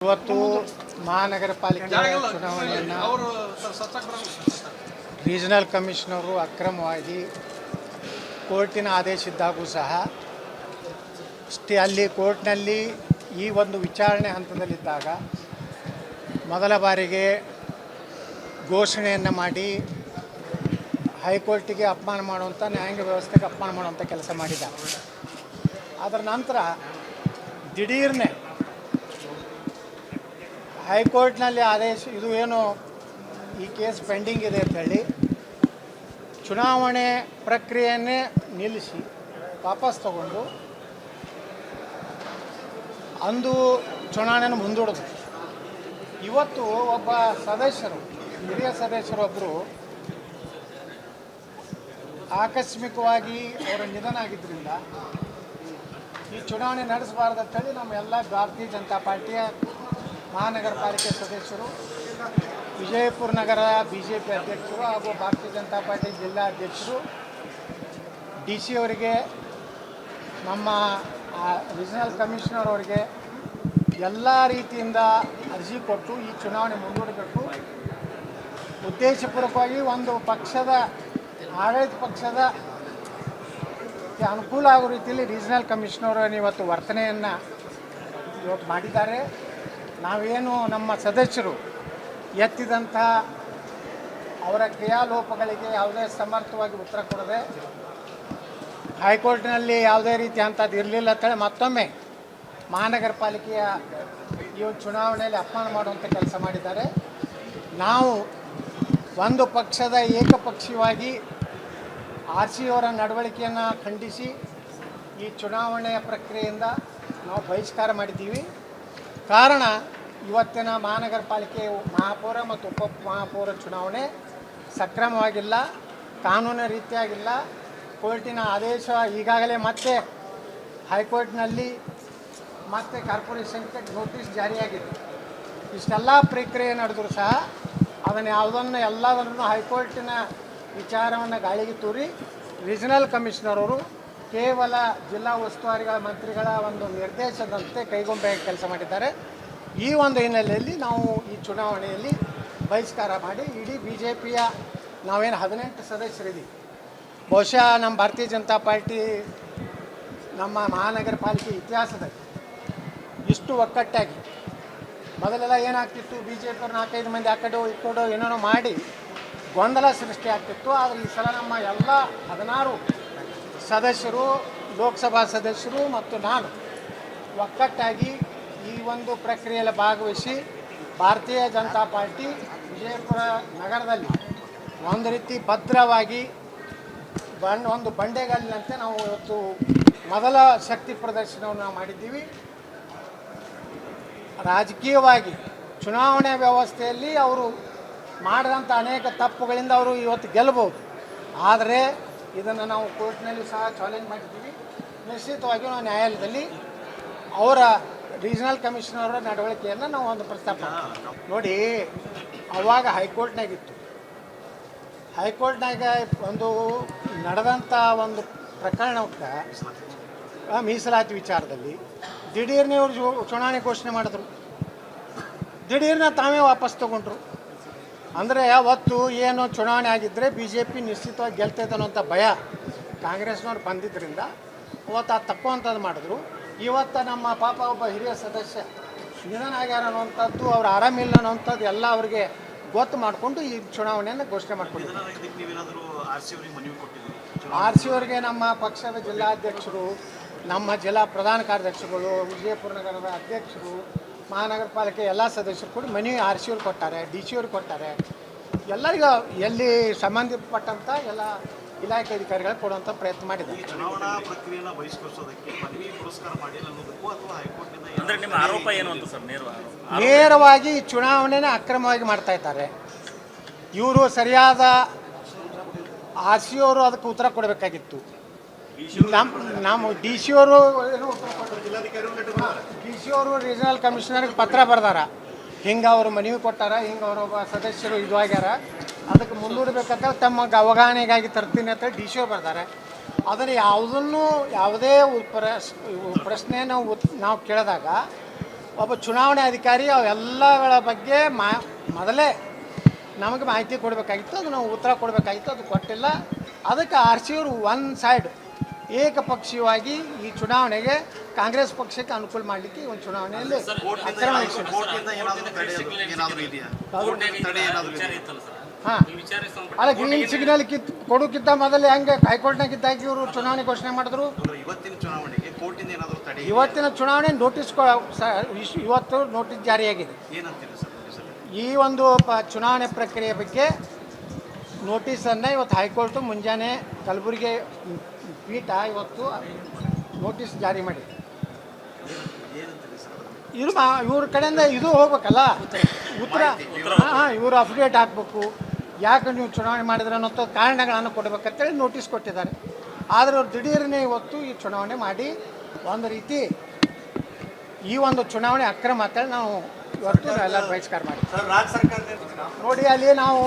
ಇವತ್ತು ಮಹಾನಗರ ಪಾಲಿಕೆ ಚುನಾವಣೆಯನ್ನು ರೀಜನಲ್ ಕಮಿಷನರು ಅಕ್ರಮವಾಗಿ ಕೋರ್ಟಿನ ಆದೇಶ ಇದ್ದಾಗೂ ಸಹ ಸ್ಟೇ ಅಲ್ಲಿ ಕೋರ್ಟ್ನಲ್ಲಿ ಈ ಒಂದು ವಿಚಾರಣೆ ಹಂತದಲ್ಲಿದ್ದಾಗ ಮೊದಲ ಬಾರಿಗೆ ಘೋಷಣೆಯನ್ನು ಮಾಡಿ ಹೈಕೋರ್ಟಿಗೆ ಅಪಮಾನ ಮಾಡುವಂಥ ನ್ಯಾಯಾಂಗ ವ್ಯವಸ್ಥೆಗೆ ಅಪಮಾನ ಮಾಡುವಂಥ ಕೆಲಸ ಮಾಡಿದ. ಅದರ ನಂತರ ದಿಢೀರ್ನೆ ಹೈಕೋರ್ಟ್ನಲ್ಲಿ ಆದೇಶ, ಇದು ಏನು ಈ ಕೇಸ್ ಪೆಂಡಿಂಗ್ ಇದೆ ಅಂತ ಹೇಳಿ ಚುನಾವಣೆ ಪ್ರಕ್ರಿಯೆಯನ್ನೇ ನಿಲ್ಲಿಸಿ ವಾಪಸ್ ತಗೊಂಡು ಅಂದು ಚುನಾವಣೆಯನ್ನು ಮುಂದೂಡಿದ್ರು ಇವತ್ತು ಒಬ್ಬ ಸದಸ್ಯರು, ಹಿರಿಯ ಸದಸ್ಯರೊಬ್ಬರು ಆಕಸ್ಮಿಕವಾಗಿ ಅವರ ನಿಧನ ಆಗಿದ್ದರಿಂದ ಈ ಚುನಾವಣೆ ನಡೆಸಬಾರ್ದು ಅಂತೇಳಿ ನಮ್ಮ ಎಲ್ಲ ಭಾರತೀಯ ಜನತಾ ಪಾರ್ಟಿಯ ಮಹಾನಗರ ಪಾಲಿಕೆ ಸದಸ್ಯರು, ವಿಜಯಪುರ ನಗರ ಬಿ ಜೆ ಪಿ ಅಧ್ಯಕ್ಷರು ಹಾಗೂ ಭಾರತೀಯ ಜನತಾ ಪಾರ್ಟಿ ಜಿಲ್ಲಾ ಅಧ್ಯಕ್ಷರು ಡಿ ಸಿ ಅವರಿಗೆ, ನಮ್ಮ ರೀಜನಲ್ ಕಮಿಷನರ್ ಅವರಿಗೆ ಎಲ್ಲ ರೀತಿಯಿಂದ ಅರ್ಜಿ ಕೊಟ್ಟು ಈ ಚುನಾವಣೆ ಮುಂದೂಡಬೇಕು. ಉದ್ದೇಶಪೂರ್ವಕವಾಗಿ ಒಂದು ಪಕ್ಷದ, ಆಡಳಿತ ಪಕ್ಷದ ಅನುಕೂಲ ಆಗೋ ರೀತಿಯಲ್ಲಿ ರೀಜನಲ್ ಕಮಿಷನರ್ ಇವತ್ತು ವರ್ತನೆಯನ್ನು ಇವತ್ತು ಮಾಡಿದ್ದಾರೆ. ನಾವೇನು ನಮ್ಮ ಸದಸ್ಯರು ಎತ್ತಿದಂಥ ಅವರ ಕ್ರಿಯಾಲೋಪಗಳಿಗೆ ಯಾವುದೇ ಸಮರ್ಥವಾಗಿ ಉತ್ತರ ಕೊಡದೆ ಹೈಕೋರ್ಟ್ನಲ್ಲಿ ಯಾವುದೇ ರೀತಿ ಅಂಥದ್ದು ಇರಲಿಲ್ಲ ಅಂತೇಳಿ ಮತ್ತೊಮ್ಮೆ ಮಹಾನಗರ ಪಾಲಿಕೆಯ ಈ ಒಂದು ಚುನಾವಣೆಯಲ್ಲಿ ಅಪಮಾನ ಮಾಡುವಂಥ ಕೆಲಸ ಮಾಡಿದ್ದಾರೆ. ನಾವು ಒಂದು ಪಕ್ಷದ ಏಕಪಕ್ಷೀಯವಾಗಿ ಆರ್ ಸಿ ಅವರ ನಡವಳಿಕೆಯನ್ನು ಖಂಡಿಸಿ ಈ ಚುನಾವಣೆಯ ಪ್ರಕ್ರಿಯೆಯಿಂದ ನಾವು ಬಹಿಷ್ಕಾರ ಮಾಡಿದ್ದೀವಿ. ಕಾರಣ ಇವತ್ತಿನ ಮಹಾನಗರ ಪಾಲಿಕೆ ಮಹಾಪೌರ ಮತ್ತು ಉಪ ಮಹಾಪೌರ ಚುನಾವಣೆ ಸಕ್ರಮವಾಗಿಲ್ಲ, ಕಾನೂನು ರೀತಿಯಾಗಿಲ್ಲ. ಕೋರ್ಟಿನ ಆದೇಶ ಈಗಾಗಲೇ ಮತ್ತೆ ಹೈಕೋರ್ಟ್ನಲ್ಲಿ ಮತ್ತೆ ಕಾರ್ಪೊರೇಷನ್ಗೆ ನೋಟಿಸ್ ಜಾರಿಯಾಗಿದೆ. ಇಷ್ಟೆಲ್ಲ ಪ್ರಕ್ರಿಯೆ ನಡೆದರೂ ಸಹ ಅದನ್ನು ಯಾವುದನ್ನು ಎಲ್ಲದನ್ನು ಹೈಕೋರ್ಟಿನ ವಿಚಾರವನ್ನು ಗಾಳಿಗೆ ತೂರಿ ರೀಜನಲ್ ಕಮಿಷನರ್ ಅವರು ಕೇವಲ ಜಿಲ್ಲಾ ಉಸ್ತುವಾರಿಗಳ ಮಂತ್ರಿಗಳ ಒಂದು ನಿರ್ದೇಶದಂತೆ ಕೈಗೊಂಬೆ ಕೆಲಸ ಮಾಡಿದ್ದಾರೆ. ಈ ಒಂದು ಹಿನ್ನೆಲೆಯಲ್ಲಿ ನಾವು ಈ ಚುನಾವಣೆಯಲ್ಲಿ ಬಹಿಷ್ಕಾರ ಮಾಡಿ ಇಡೀ ಬಿ ಜೆ ಪಿಯ ನಾವೇನು ಹದಿನೆಂಟು ಸದಸ್ಯರಿದ್ದೀವಿ. ಬಹುಶಃ ನಮ್ಮ ಭಾರತೀಯ ಜನತಾ ಪಾರ್ಟಿ ನಮ್ಮ ಮಹಾನಗರ ಪಾಲಿಕೆ ಇತಿಹಾಸದಲ್ಲಿ ಇಷ್ಟು ಒಕ್ಕಟ್ಟಾಗಿ ಮೊದಲೆಲ್ಲ ಏನಾಗ್ತಿತ್ತು ಬಿ ಜೆ ಪಿ ನಾಲ್ಕೈದು ಮಂದಿ ಆ ಕಡೆ ಈ ಕಡೆ ಏನೇನೋ ಮಾಡಿ ಗೊಂದಲ ಸೃಷ್ಟಿ ಆಗ್ತಿತ್ತು. ಆದರೆ ಈ ಸಲ ನಮ್ಮ ಎಲ್ಲ ಹದಿನಾರು ಸದಸ್ಯರು, ಲೋಕಸಭಾ ಸದಸ್ಯರು ಮತ್ತು ನಾನು ಒಕ್ಕಟ್ಟಾಗಿ ಈ ಒಂದು ಪ್ರಕ್ರಿಯೆಯಲ್ಲಿ ಭಾಗವಹಿಸಿ ಭಾರತೀಯ ಜನತಾ ಪಾರ್ಟಿ ವಿಜಯಪುರ ನಗರದಲ್ಲಿ ಒಂದು ರೀತಿ ಭದ್ರವಾಗಿ ಬಣ್ಣ, ಒಂದು ಬಂಡೆಗಲ್ಲಿನಂತೆ ನಾವು ಇವತ್ತು ಮೊದಲ ಶಕ್ತಿ ಪ್ರದರ್ಶನವನ್ನು ಮಾಡಿದ್ದೀವಿ. ರಾಜಕೀಯವಾಗಿ ಚುನಾವಣೆ ವ್ಯವಸ್ಥೆಯಲ್ಲಿ ಅವರು ಮಾಡಿದಂಥ ಅನೇಕ ತಪ್ಪುಗಳಿಂದ ಅವರು ಇವತ್ತು ಗೆಲ್ಲಬಹುದು. ಆದರೆ ಇದನ್ನು ನಾವು ಕೋರ್ಟ್ನಲ್ಲಿ ಸಹ ಚಾಲೆಂಜ್ ಮಾಡಿದ್ದೀವಿ. ನಿಶ್ಚಿತವಾಗಿ ನಾವು ನ್ಯಾಯಾಲಯದಲ್ಲಿ ಅವರ ರೀಜನಲ್ ಕಮಿಷನರ್ ನಡವಳಿಕೆಯನ್ನು ನಾವು ಒಂದು ಪ್ರಸ್ತಾಪ ನೋಡಿ, ಅವಾಗ ಹೈಕೋರ್ಟ್ನಾಗಿತ್ತು. ಹೈಕೋರ್ಟ್ನಾಗ ಒಂದು ನಡೆದಂಥ ಒಂದು ಪ್ರಕರಣಕ್ಕೆ ಮೀಸಲಾತಿ ವಿಚಾರದಲ್ಲಿ ದಿಢೀರ್ನೇ ಅವರು ಚುನಾವಣೆ ಘೋಷಣೆ ಮಾಡಿದ್ರು. ದಿಢೀರ್ನ ತಾವೇ ವಾಪಸ್ ತಗೊಂಡ್ರು. ಅಂದರೆ ಅವತ್ತು ಏನು ಚುನಾವಣೆ ಆಗಿದ್ದರೆ ಬಿ ಜೆ ಪಿ ನಿಶ್ಚಿತವಾಗಿ ಗೆಲ್ತೈತೆ ಅನ್ನೋಂಥ ಭಯ ಕಾಂಗ್ರೆಸ್ನವ್ರು ಬಂದಿದ್ದರಿಂದ ಅವತ್ತು ಆ ತಪ್ಪುವಂಥದ್ದು ಮಾಡಿದ್ರು. ಇವತ್ತು ನಮ್ಮ ಪಾಪ ಒಬ್ಬ ಹಿರಿಯ ಸದಸ್ಯ ನಿಧನ ಆಗ್ಯಾರ ಅನ್ನೋಂಥದ್ದು ಅವ್ರು ಆರಾಮಿಲ್ಲ ಅನ್ನೋಂಥದ್ದು ಎಲ್ಲ ಅವ್ರಿಗೆ ಗೊತ್ತು ಮಾಡಿಕೊಂಡು ಈ ಚುನಾವಣೆಯನ್ನು ಘೋಷಣೆ ಮಾಡ್ಕೊಂಡಿದ್ರು ಇದಕ್ಕೆ ನೀವೇನಾದರೂ ಆರ್ ಸಿ ಅವರಿಗೆ ಮನವಿ ಕೊಟ್ಟಿದ್ದೀರಿ? ಆರ್ ಸಿ ಅವರಿಗೆ ನಮ್ಮ ಪಕ್ಷದ ಜಿಲ್ಲಾಧ್ಯಕ್ಷರು ನಮ್ಮ ಜಿಲ್ಲಾ ಪ್ರಧಾನ ಕಾರ್ಯದರ್ಶಿಗಳು ವಿಜಯಪುರ ನಗರದ ಅಧ್ಯಕ್ಷರು ಮಹಾನಗರ ಪಾಲಿಕೆ ಎಲ್ಲ ಸದಸ್ಯರು ಕೂಡ ಮನೆ ಆರ್ ಸಿ ಅವ್ರು ಕೊಟ್ಟಾರೆ ಡಿ ಸಿ ಅವ್ರು ಕೊಟ್ಟಾರೆ ಎಲ್ಲರಿಗೂ ಎಲ್ಲಿ ಸಂಬಂಧಪಟ್ಟಂಥ ಎಲ್ಲ ಇಲಾಖೆ ಅಧಿಕಾರಿಗಳು ಕೊಡುವಂಥ ಪ್ರಯತ್ನ ಮಾಡಿದ್ದಾರೆ. ಚುನಾವಣಾ ಪ್ರಕ್ರಿಯೆನ ಬಹಿಷ್ಕರಿಸೋದಕ್ಕೆ ಮನವಿ ಪುರಸ್ಕಾರ ಮಾಡಿಲ್ಲ ಅನ್ನೋದಕ್ಕೂ ಅಥವಾ ಹೈಕೋರ್ಟ್ನಿಂದ ಏನಾದ್ರು ಅಂದ್ರೆ ನಿಮ್ಮ ಆರೋಪ ಏನು ಅಂತ ಸರ್ ನೇರ ಆರೋಪ. ನೇರವಾಗಿ ಈ ಚುನಾವಣೆನ ಅಕ್ರಮವಾಗಿ ಮಾಡ್ತಾ ಇದ್ದಾರೆ. ಇವರು ಸರಿಯಾದ ಆರ್ ಸಿ ಅವರು ಅದಕ್ಕೆ ಉತ್ತರ ಕೊಡಬೇಕಾಗಿತ್ತು. ನಮ್ಮ ನಮ್ಮ ಡಿ ಸಿ ಅವರು ಏನು ಉತ್ತರ ಡಿ ಸಿ ಅವರು ರೀಜನಲ್ ಕಮಿಷನರ್ಗೆ ಪತ್ರ ಬರ್ದಾರ. ಹಿಂಗೆ ಅವರು ಮನವಿ ಕೊಟ್ಟಾರ, ಹಿಂಗೆ ಒಬ್ಬ ಸದಸ್ಯರು ಇದು ಆಗ್ಯಾರ. ಅದಕ್ಕೆ ಮುಂದೂಡಬೇಕಂತ ತಮ್ಮ ಅವಗಾಹನೆಗಾಗಿ ತರ್ತೀನಿ ಅಂತ ಡಿ ಸಿ ಓ ಬರ್ತಾರೆ ಆದರೆ ಯಾವುದನ್ನು, ಯಾವುದೇ ಪ್ರಶ್ನೆ ನಾವು ನಾವು ಕೇಳಿದಾಗ ಒಬ್ಬ ಚುನಾವಣೆ ಅಧಿಕಾರಿ ಅವೆಲ್ಲಗಳ ಬಗ್ಗೆ ಮಾ, ಮೊದಲೇ ನಮಗೆ ಮಾಹಿತಿ ಕೊಡಬೇಕಾಗಿತ್ತು ಅದು ನಾವು ಉತ್ತರ ಕೊಡಬೇಕಾಗಿತ್ತು, ಅದು ಕೊಟ್ಟಿಲ್ಲ. ಅದಕ್ಕೆ ಆರ್ ಸಿ ಅವರು ಒನ್ ಸೈಡ್ ಏಕಪಕ್ಷೀಯವಾಗಿ ಈ ಚುನಾವಣೆಗೆ ಕಾಂಗ್ರೆಸ್ ಪಕ್ಷಕ್ಕೆ ಅನುಕೂಲ ಮಾಡಲಿಕ್ಕೆ ಒಂದು ಚುನಾವಣೆಯಲ್ಲಿ ಅಕ್ರಮ ಹಾಂ. ಅಲ್ಲ ಗ್ರೀನ್ ಸಿಗ್ನಲ್ ಕಿತ್ ಕೊಡೋಕ್ಕಿಂತ ಮೊದಲು ಹೆಂಗೆ ಹೈಕೋರ್ಟ್ನಾಗ ಇದ್ದಾಗಿ ಇವರು ಚುನಾವಣೆ ಘೋಷಣೆ ಮಾಡಿದ್ರು? ಇವತ್ತಿನ ಚುನಾವಣೆಗೆ ಕೋರ್ಟಿಂದ ಏನಾದ್ರು ತಡೆ? ಇವತ್ತಿನ ಚುನಾವಣೆ ನೋಟಿಸ್ ಕೊ- ಸ- ಇಶ್- ಇವತ್ತು ನೋಟಿಸ್ ಜಾರಿಯಾಗಿದೆ. ಏನಂತೀರಿ ಸರ್ ಈ ಒಂದು ಪ ಚುನಾವಣೆ ಪ್ರಕ್ರಿಯೆ ಬಗ್ಗೆ ನೋಟಿಸನ್ನು ಇವತ್ತು ಹೈಕೋರ್ಟು ಮುಂಜಾನೆ ಕಲಬುರಗಿ ಪೀಠ ಇವತ್ತು ನೋಟಿಸ್ ಜಾರಿ ಮಾಡಿದೆ. ಅದನ್ನ? ಮಾ ಇವ್ರ ಕಡೆಯಿಂದ ಇದು ಹೋಗ್ಬೇಕಲ್ಲ? ಉತ್ತರ ಹಾಂ ಹಾಂ ಇವರು ಅಫಿಡೇಟ್ ಹಾಕಬೇಕು. ಯಾಕೆ ನೀವು ಚುನಾವಣೆ ಮಾಡಿದ್ರೆ ಅನ್ನೋ ಕಾರಣಗಳನ್ನು ಕೊಡಬೇಕಂತೇಳಿ ನೋಟಿಸ್ ಕೊಟ್ಟಿದ್ದಾರೆ. ಆದರೆ ಅವ್ರು ದಿಢೀರನೇ ಇವತ್ತು ಈ ಚುನಾವಣೆ ಮಾಡಿ ಒಂದು ರೀತಿ ಈ ಒಂದು ಚುನಾವಣೆ ಅಕ್ರಮ ಅಂತೇಳಿ ನಾವು ಇವತ್ತು ಎಲ್ಲರೂ ಬಹಿಷ್ಕಾರ ಮಾಡಿ ನೋಡಿ ಅಲ್ಲಿ ನಾವು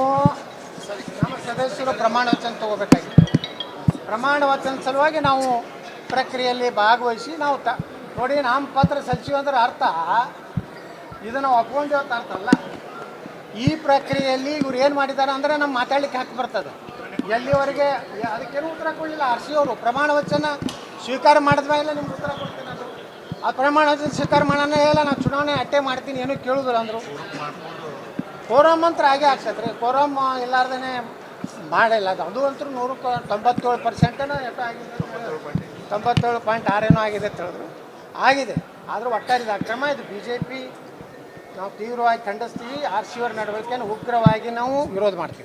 ನಮ್ಮ ಸದಸ್ಯರು ಪ್ರಮಾಣ ವಚನ ತಗೋಬೇಕಾಗಿತ್ತು ಪ್ರಮಾಣ ವಚನ ಸಲುವಾಗಿ ನಾವು ಪ್ರಕ್ರಿಯೆಯಲ್ಲಿ ಭಾಗವಹಿಸಿ ನಾವು ತ ನೋಡಿ ನಾಮಪತ್ರ ಸಲ್ಲಿಸಿವಿ ಅಂದ್ರೆ ಅರ್ಥ. ಇದನ್ನು ಒಪ್ಕೊಂಡೇವು ಅಂತ ಅರ್ಥ ಅಲ್ಲ. ಈ ಪ್ರಕ್ರಿಯೆಯಲ್ಲಿ ಇವ್ರು ಏನು ಮಾಡಿದ್ದಾರೆ ಅಂದರೆ ನಮ್ಮ ಮಾತಾಡ್ಲಿಕ್ಕೆ ಹಾಕಿ ಬರ್ತದೆ. ಎಲ್ಲಿವರೆಗೆ ಅದಕ್ಕೇನು ಉತ್ತರ ಕೊಡಲಿಲ್ಲ. ಆರ್ ಸಿ ಅವರು ಪ್ರಮಾಣ ವಚನ ಸ್ವೀಕಾರ ಮಾಡಿದ ಮೇಲೆ ನಿಮ್ಗೆ ಉತ್ತರ ಕೊಡ್ತೀನಿ ಅದು ಆ ಪ್ರಮಾಣ ವಚನ ಸ್ವೀಕಾರ ಮಾಡೋಣ ಇಲ್ಲ, ನಾನು ಚುನಾವಣೆ ಅಟ್ಟೆ ಮಾಡ್ತೀನಿ, ಏನೂ ಕೇಳುದಿಲ್ಲ ಅಂದರು. ಕೋರಮ್ ಅಂತ ಹಾಗೆ ಆಗ್ತದೆ ರೀ ಕೋರಮ್ ಇಲ್ಲಾರ್ದೇ ಮಾಡಿಲ್ಲ. ಅದು ಅದು ಅಂತೂ ನೂರಕ್ಕೆ ತೊಂಬತ್ತೇಳು ಪರ್ಸೆಂಟೇನೋ ಎಷ್ಟು ಆಗಿದೆ. ತೊಂಬತ್ತೇಳು ಪಾಯಿಂಟ್ ಆರೇನೋ ಆಗಿದೆ ಅಂತ ಹೇಳಿದ್ರು. ಆಗಿದೆ. ಆದರೂ ಒಟ್ಟಾರೆ ಇದು ಅಕ್ರಮ. ಇದು ಬಿ ಜೆ ಪಿ ನಾವು ತೀವ್ರವಾಗಿ ಖಂಡಿಸ್ತೀವಿ. ಆರ್ ಸಿ ಅವ್ರ ನಡವಳಿಕೆಯನ್ನು ಉಗ್ರವಾಗಿ ನಾವು ವಿರೋಧ ಮಾಡ್ತೀವಿ.